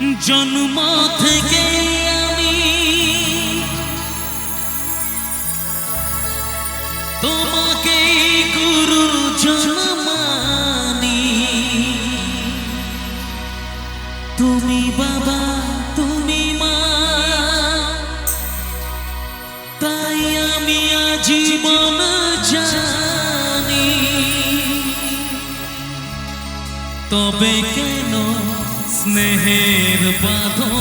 জন্ম থেকে আমি তোমাকে গুরু জন্মানি। তুমি বাবা, তুমি মা। তাই আমি আজীবন জানি। তবে কেন স্নেহের বাঁধন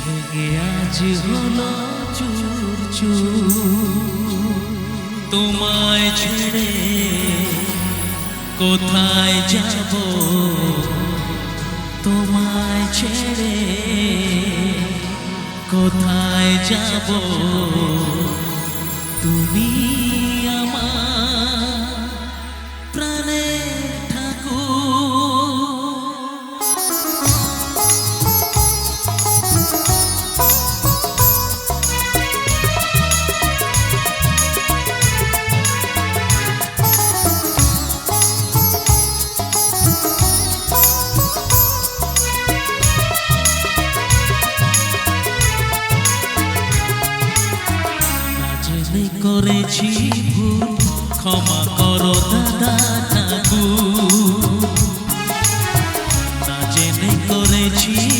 ভেঙে আজ হলো চুর চুর। তোমায় ছেড়ে কোথায় যাব? তোমায় ছেড়ে কোথায় যাব? তুমি জেনে করেছি ভুল। ক্ষমা করো দাদা ঠাকুর। না জেনে করেছি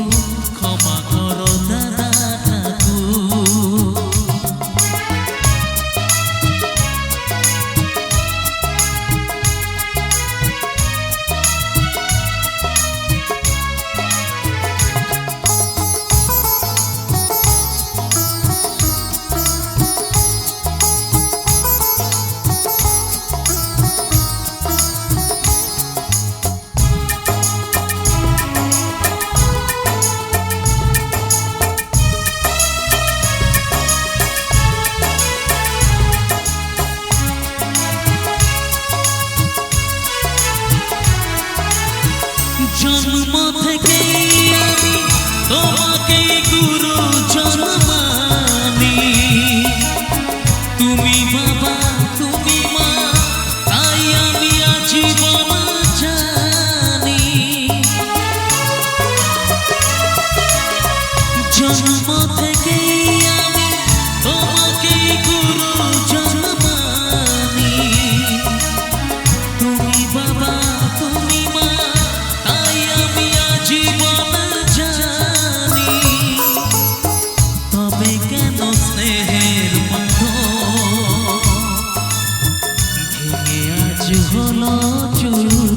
ভুল হলো চুর